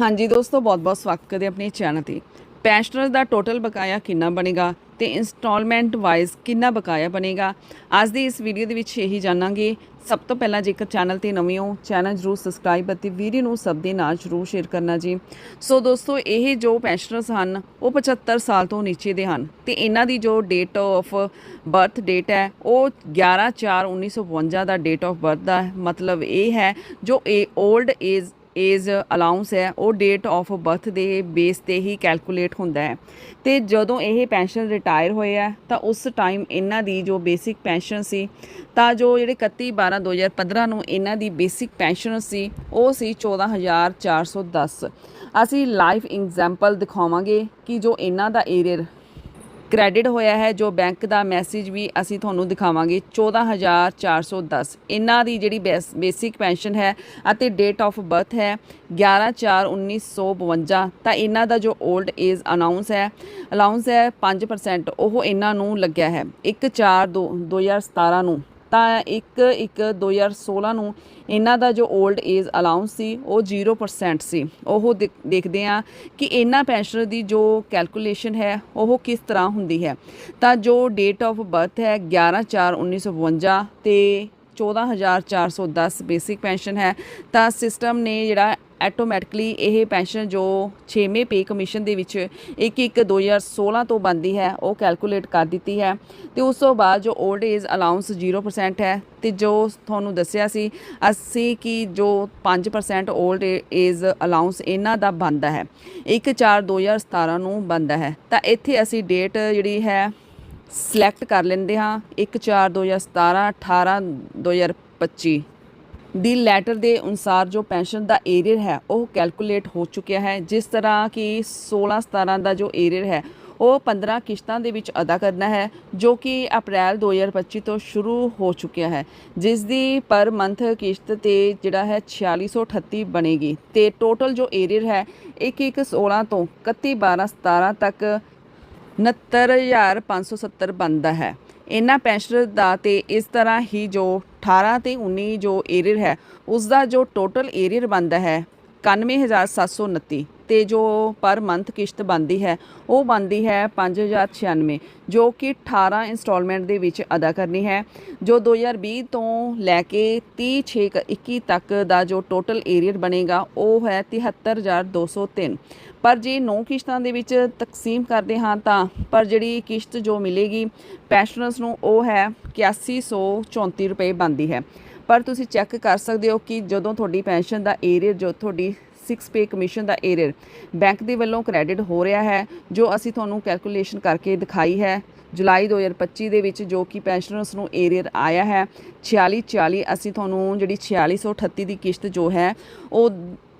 ਹਾਂਜੀ ਦੋਸਤੋ ਬਹੁਤ-ਬਹੁਤ ਸਵਾਗਤ ਕਰਦੇ ਆਪਣੇ ਚੈਨਲ ਤੇ। ਪੈਨਸ਼ਨਰਸ ਦਾ ਟੋਟਲ ਬਕਾਇਆ ਕਿੰਨਾ ਬਣੇਗਾ ਤੇ ਇਨਸਟਾਲਮੈਂਟ ਵਾਈਜ਼ ਕਿੰਨਾ ਬਕਾਇਆ ਬਣੇਗਾ? ਅੱਜ ਦੀ ਇਸ ਵੀਡੀਓ ਦੇ ਵਿੱਚ ਇਹੀ ਜਾਣਾਂਗੇ। ਸਭ ਤੋਂ ਪਹਿਲਾਂ ਜੇਕਰ ਚੈਨਲ ਤੇ ਨਵੇਂ ਹੋ, ਚੈਨਲ ਜਰੂਰ ਸਬਸਕ੍ਰਾਈਬ ਅਤੇ ਵੀਡੀਓ ਨੂੰ ਸਭ ਦੇ ਨਾਲ ਜਰੂਰ ਸ਼ੇਅਰ ਕਰਨਾ ਜੀ। ਸੋ ਦੋਸਤੋ, ਇਹ ਜੋ ਪੈਨਸ਼ਨਰਸ ਹਨ, ਉਹ 75 ਸਾਲ ਤੋਂ ਨੀਚੇ ਦੇ ਹਨ ਤੇ ਇਹਨਾਂ ਦੀ ਜੋ ਡੇਟ ਆਫ ਬਰਥ ਡੇਟ ਹੈ, ਉਹ 11/4/1952 ਦਾ ਡੇਟ ਆਫ ਬਰਥ ਦਾ ਮਤਲਬ ਇਹ ਹੈ, ਜੋ ਇਹ 올ਡ ਏਜ ਏਜ ਅਲਾਉਂਸ ਹੈ, ਉਹ ਡੇਟ ਆਫ ਬਰਥ ਦੇ ਬੇਸ ਤੇ ਹੀ ਕੈਲਕੂਲੇਟ ਹੁੰਦਾ ਹੈ। ਤੇ ਜਦੋਂ ਇਹ ਪੈਨਸ਼ਨ ਰਿਟਾਇਰ ਹੋਏ ਆ, ਤਾਂ ਉਸ ਟਾਈਮ ਇਹਨਾਂ ਦੀ ਜੋ ਬੇਸਿਕ ਪੈਨਸ਼ਨ ਸੀ, ਤਾਂ ਜੋ ਜਿਹੜੇ 31 12 2015 ਨੂੰ ਇਹਨਾਂ ਦੀ ਬੇਸਿਕ ਪੈਨਸ਼ਨ ਸੀ, ਉਹ ਸੀ 14410 ਅਸੀਂ ਲਾਈਵ ਐਗਜ਼ਾਮਪਲ ਦਿਖਾਵਾਂਗੇ ਕਿ ਜੋ ਇਹਨਾਂ ਦਾ ਏਰੀਅਰ ਕ੍ਰੈਡਿਟ ਹੋਇਆ ਹੈ, ਜੋ ਬੈਂਕ ਦਾ ਮੈਸੇਜ ਵੀ ਅਸੀਂ ਤੁਹਾਨੂੰ ਦਿਖਾਵਾਂਗੇ। 14410 ਇਹਨਾਂ ਦੀ ਜਿਹੜੀ ਬੇਸਿਕ ਪੈਨਸ਼ਨ ਹੈ ਅਤੇ ਡੇਟ ਆਫ ਬਰਥ ਹੈ 11/4/1952 ਤਾਂ ਇਹਨਾਂ ਦਾ ਜੋ 올ਡ ਏਜ ਅਨਾਉਂਸ ਹੈ, ਅਲਾਉਂਸ ਹੈ 5% ਉਹ ਇਹਨਾਂ ਨੂੰ ਲੱਗਿਆ ਹੈ। 1/4/2017 ਨੂੰ। ਤਾਂ 1/1/2016 ਨੂੰ ਇਹਨਾਂ ਦਾ ਜੋ 올ਡ ਏਜ ਅਲਾਉਂਸ ਸੀ, ਉਹ 0% ਸੀ। ਉਹ ਦੇਖ- ਦੇਖਦੇ ਆ ਕਿ ਇਹਨਾਂ ਪੈਨਸ਼ਨਰ ਦੀ ਜੋ ਕੈਲਕੂਲੇਸ਼ਨ ਹੈ, ਉਹ ਕਿਸ ਤਰ੍ਹਾਂ ਹੁੰਦੀ ਹੈ। ਤਾਂ ਜੋ ਡੇਟ ਆਫ ਬਰਥ ਹੈ 11/4/1952 ਤੇ 14410 ਬੇਸਿਕ ਪੈਨਸ਼ਨ ਹੈ, ਤਾਂ ਸਿਸਟਮ ਨੇ ਜਿਹੜਾ ਆਟੋਮੈਟਿਕਲੀ ਇਹ ਪੈਨਸ਼ਨ ਜੋ 6ਵੇਂ ਪੇ ਕਮਿਸ਼ਨ ਦੇ ਵਿੱਚ 1 1 2016 ਤੋਂ ਬੰਦੀ ਹੈ, ਉਹ ਕੈਲਕੂਲੇਟ ਕਰ ਦਿੱਤੀ ਹੈ ਤੇ ਉਸ ਤੋਂ ਬਾਅਦ ਜੋ 올ਡ ਏਜ ਅਲਾਉਂਸ 0% ਹੈ ਤੇ ਜੋ ਤੁਹਾਨੂੰ ਦੱਸਿਆ ਸੀ, ਅਸੀਂ ਕਿ ਜੋ 5% 올ਡ ਏਜ ਅਲਾਉਂਸ ਇਹਨਾਂ ਦਾ ਬੰਦਾ ਹੈ 1 4 2017 ਨੂੰ ਬੰਦਾ ਹੈ। ਤਾਂ ਇੱਥੇ ਅਸੀਂ ਡੇਟ ਜਿਹੜੀ ਹੈ ਸਿਲੈਕਟ ਕਰ ਲੈਂਦੇ ਹਾਂ 1 4 2017 18 2025 ਦੀ ਲੈਟਰ ਦੇ ਅਨੁਸਾਰ ਜੋ ਪੈਨਸ਼ਨ ਦਾ ਏਰੀਅਰ ਹੈ, ਉਹ ਕੈਲਕੂਲੇਟ ਹੋ ਚੁੱਕਿਆ ਹੈ। ਜਿਸ ਤਰ੍ਹਾਂ ਕਿ 16 17 ਦਾ ਜੋ ਏਰੀਅਰ ਹੈ, ਉਹ 15 ਕਿਸ਼ਤਾਂ ਦੇ ਵਿੱਚ ਅਦਾ ਕਰਨਾ ਹੈ, ਜੋ ਕਿ ਅਪ੍ਰੈਲ 2025 ਤੋਂ ਸ਼ੁਰੂ ਹੋ ਚੁੱਕਿਆ ਹੈ। ਜਿਸ ਦੀ ਪਰ ਮੰਥ ਕਿਸ਼ਤ ਤੇ ਜਿਹੜਾ ਹੈ 4638 ਬਣੇਗੀ। ਤੇ ਟੋਟਲ ਜੋ ਏਰੀਅਰ ਹੈ 1 1 16 ਤੋਂ 31 12 17 ਤੱਕ 69570 ਬਣਦਾ ਹੈ। ਇਹਨਾਂ ਪੈਨਸ਼ਨਰ ਦਾ ਤੇ ਇਸ ਤਰ੍ਹਾਂ ਹੀ ਜੋ 18 ਤੇ 19 ਜੋ ਏਰੀਅਰ ਹੈ ਉਸ ਦਾ ਜੋ ਟੋਟਲ ਏਰੀਅਰ ਬਣਦਾ ਹੈ 91729 ਤੇ ਜੋ ਪਰ ਮੰਥ ਕਿਸ਼ਤ ਬਣਦੀ ਹੈ, ਉਹ ਬਣਦੀ ਹੈ 5096 ਜੋ ਕਿ 18 ਇਨਸਟਾਲਮੈਂਟ ਦੇ ਵਿੱਚ ਅਦਾ ਕਰਨੀ ਹੈ। ਜੋ 2020 ਤੋਂ ਲੈ ਕੇ 30/6/21 ਤੱਕ ਦਾ ਜੋ ਟੋਟਲ ਏਰੀਅਰ ਬਣੇਗਾ, ਉਹ ਹੈ 73203 ਪਰ ਜੇ 9 ਕਿਸ਼ਤਾਂ ਦੇ ਵਿੱਚ ਤਕਸੀਮ ਕਰਦੇ ਹਾਂ ਤਾਂ, ਪਰ ਜਿਹੜੀ ਕਿਸ਼ਤ ਜੋ ਮਿਲੇਗੀ ਪੈਨਸ਼ਨਰਸ ਨੂੰ, ਉਹ ਹੈ 8134 ਰੁਪਏ ਬਣਦੀ ਹੈ। ਪਰ ਤੁਸੀਂ ਚੈੱਕ ਕਰ ਸਕਦੇ ਹੋ ਕਿ ਜਦੋਂ ਤੁਹਾਡੀ ਪੈਨਸ਼ਨ ਦਾ ਏਰੀਅਰ ਜੋ ਤੁਹਾਡੀ 6 ਪੇ ਕਮਿਸ਼ਨ ਦਾ ਏਰੀਅਰ ਬੈਂਕ ਦੇ ਵੱਲੋਂ ਕ੍ਰੈਡਿਟ ਹੋ ਰਿਹਾ ਹੈ, ਜੋ ਅਸੀਂ ਤੁਹਾਨੂੰ ਕੈਲਕੂਲੇਸ਼ਨ ਕਰਕੇ ਦਿਖਾਈ ਹੈ। ਜੁਲਾਈ 2025 ਦੇ ਵਿੱਚ ਜੋ ਕਿ ਪੈਨਸ਼ਨਰਸ ਨੂੰ ਏਰੀਅਰ ਆਇਆ ਹੈ 46 40 ਅਸੀਂ ਤੁਹਾਨੂੰ ਜਿਹੜੀ 4638 ਦੀ ਕਿਸ਼ਤ ਜੋ ਹੈ, ਉਹ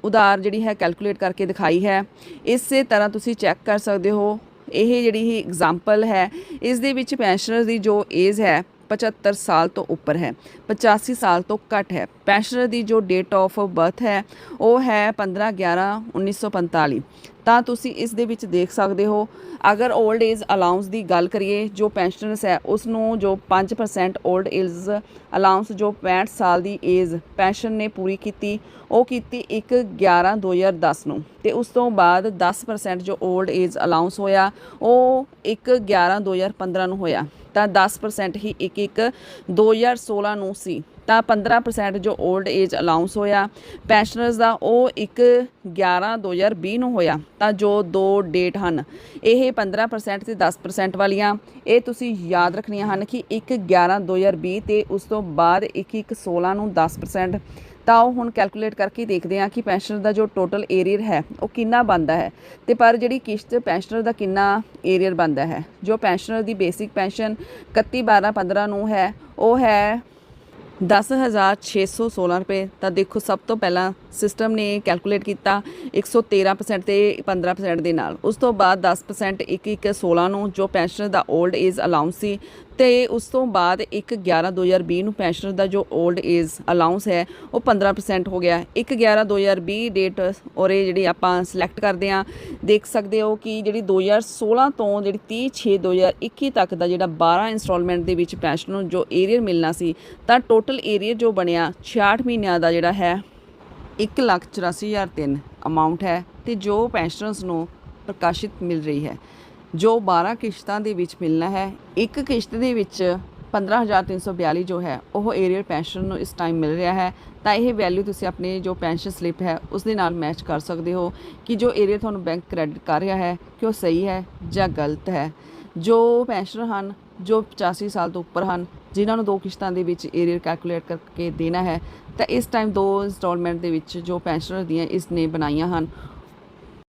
ਉਧਾਰ ਜਿਹੜੀ ਹੈ ਕੈਲਕੂਲੇਟ ਕਰਕੇ ਦਿਖਾਈ ਹੈ। ਇਸੇ ਤਰ੍ਹਾਂ ਤੁਸੀਂ ਚੈੱਕ ਕਰ ਸਕਦੇ ਹੋ। ਇਹ ਜਿਹੜੀ ਹੀ ਐਗਜ਼ਾਮਪਲ ਹੈ, ਇਸ ਦੇ ਵਿੱਚ ਪੈਨਸ਼ਨਰ ਦੀ ਜੋ ਏਜ ਹੈ 75 ਸਾਲ ਤੋਂ ਉੱਪਰ ਹੈ 85 ਸਾਲ ਤੋਂ ਘੱਟ ਹੈ। ਪੈਨਸ਼ਨਰ ਦੀ ਜੋ ਡੇਟ ਆਫ ਬਰਥ ਹੈ, ਉਹ ਹੈ 15 11 1945 ਤਾਂ ਤੁਸੀਂ ਇਸ ਦੇ ਵਿੱਚ ਦੇਖ ਸਕਦੇ ਹੋ, ਅਗਰ 올ਡ ਏਜ ਅਲਾਉਂਸ ਦੀ ਗੱਲ ਕਰੀਏ, ਜੋ ਪੈਨਸ਼ਨਰਸ ਹੈ ਉਸ ਨੂੰ ਜੋ 5% 올ਡ ਏਜ ਅਲਾਉਂਸ ਜੋ 65 ਸਾਲ ਦੀ ਏਜ ਪੈਨਸ਼ਨ ਨੇ ਪੂਰੀ ਕੀਤੀ, ਉਹ ਕੀਤੀ 1 11 2010 ਨੂੰ। ਤੇ ਉਸ ਤੋਂ ਬਾਅਦ 10% ਜੋ 올ਡ ਏਜ ਅਲਾਉਂਸ ਹੋਇਆ, ਉਹ 1 11 2015 ਨੂੰ ਹੋਇਆ। ਤਾਂ 10% ਹੀ 1 1 2016 ਨੂੰ ਸੀ। ਤਾਂ 15% ਜੋ 올ਡ ਏਜ ਅਲਾਉਂਸ ਹੋਇਆ। ਪੈਨਸ਼ਨਰਸ ਦਾ ਉਹ 1 11 2020 ਨੂੰ ਹੋਇਆ, ਤਾਂ ਜੋ ਦੋ ਡੇਟ ਹਨ। ਇਹ 15% ਤੇ 10% ਵਾਲੀਆਂ। ਇਹ ਤੁਸੀਂ ਯਾਦ ਰੱਖਣੀਆਂ ਹਨ ਕਿ 1 11 2020 ਤੇ ਉਸ ਤੋਂ ਬਾਅਦ 1 1 16 ਨੂੰ 10% ਤਾਂ ਉਹ ਹੁਣ ਕੈਲਕੂਲੇਟ ਕਰਕੇ ਦੇਖਦੇ ਹਾਂ ਕਿ ਪੈਨਸ਼ਨਰ ਦਾ ਜੋ ਟੋਟਲ ਏਰੀਅਰ ਹੈ, ਉਹ ਕਿੰਨਾ ਬਣਦਾ ਹੈ। ਤੇ ਪਰ ਜਿਹੜੀ ਕਿਸ਼ਤ ਪੈਨਸ਼ਨਰ ਦਾ ਕਿੰਨਾ ਏਰੀਅਰ ਬਣਦਾ ਹੈ? ਜੋ ਪੈਨਸ਼ਨਰ ਦੀ ਬੇਸਿਕ ਪੈਨਸ਼ਨ 31 12 15 ਨੂੰ ਹੈ, ਉਹ ਹੈ 10616 ਰੁਪਏ। ਤਾਂ ਦੇਖੋ, ਸਭ ਤੋਂ ਪਹਿਲਾਂ ਸਿਸਟਮ ਨੇ ਕੈਲਕੂਲੇਟ ਕੀਤਾ 113% ਤੇ 15% ਦੇ ਨਾਲ। ਉਸ ਤੋਂ ਬਾਅਦ 10% 1 1 16 ਨੂੰ, ਜੋ ਪੈਨਸ਼ਨਰ ਦਾ 올ਡ ਏਜ ਅਲਾਉਂਸ ਸੀ ਤੇ ਉਸ ਤੋਂ ਬਾਅਦ 1 11 2020 ਨੂੰ ਪੈਨਸ਼ਨਰ ਦਾ ਜੋ 올ਡ ਏਜ ਅਲਾਉਂਸ ਹੈ, ਉਹ 15% ਹੋ ਗਿਆ। 1 11 2020 ਡੇਟ ਔਰ ਇਹ ਜਿਹੜੀ ਆਪਾਂ ਸਿਲੈਕਟ ਕਰਦੇ ਆ ਦੇਖ ਸਕਦੇ ਹੋ ਕਿ ਜਿਹੜੀ 2016 ਤੋਂ ਜਿਹੜੀ 30 6 2021 ਤੱਕ ਦਾ ਜਿਹੜਾ 12 ਇਨਸਟਾਲਮੈਂਟ ਦੇ ਵਿੱਚ ਪੈਨਸ਼ਨਰ ਨੂੰ ਜੋ ਏਰੀਅਰ ਮਿਲਣਾ ਸੀ, ਤਾਂ ਟੋਟਲ ਏਰੀਅਰ ਜੋ ਬਣਿਆ 66 ਮਹੀਨਿਆਂ ਦਾ ਜਿਹੜਾ ਹੈ 184003 ਅਮਾਉਂਟ ਹੈ ਤੇ ਜੋ ਪੈਨਸ਼ਨਰਸ ਨੂੰ ਪ੍ਰਕਾਸ਼ਿਤ ਮਿਲ ਰਹੀ ਹੈ। ਜੋ 12 ਕਿਸ਼ਤਾਂ ਦੇ ਵਿੱਚ ਮਿਲਣਾ ਹੈ, ਇੱਕ ਕਿਸ਼ਤ ਦੇ ਵਿੱਚ 15342 ਜੋ ਹੈ, ਉਹ ਏਰੀਅਰ ਪੈਨਸ਼ਨ ਨੂੰ ਇਸ ਟਾਈਮ ਮਿਲ ਰਿਹਾ ਹੈ। ਤਾਂ ਇਹ ਵੈਲਿਊ ਤੁਸੀਂ ਆਪਣੇ ਜੋ ਪੈਨਸ਼ਨ ਸਲਿੱਪ ਹੈ, ਉਸ ਦੇ ਨਾਲ ਮੈਚ ਕਰ ਸਕਦੇ ਹੋ ਕਿ ਜੋ ਏਰੀਅਰ ਤੁਹਾਨੂੰ ਬੈਂਕ ਕ੍ਰੈਡਿਟ ਕਰ ਰਿਹਾ ਹੈ ਕਿ ਉਹ ਸਹੀ ਹੈ ਜਾਂ ਗਲਤ ਹੈ। ਜੋ ਪੈਨਸ਼ਨਰ ਹਨ, ਜੋ 85 ਸਾਲ ਤੋਂ ਉੱਪਰ ਹਨ, ਜਿਨ੍ਹਾਂ ਨੂੰ ਦੋ ਕਿਸ਼ਤਾਂ ਦੇ ਵਿੱਚ ਏਰੀਅਰ ਕੈਲਕੂਲੇਟ ਕਰਕੇ ਦੇਣਾ ਹੈ, ਤਾਂ ਇਸ ਟਾਈਮ ਦੋ ਇੰਸਟਾਲਮੈਂਟ ਦੇ ਵਿੱਚ ਜੋ ਪੈਨਸ਼ਨਰ ਦੀਆਂ ਇਸ ਨੇ ਬਣਾਈਆਂ ਹਨ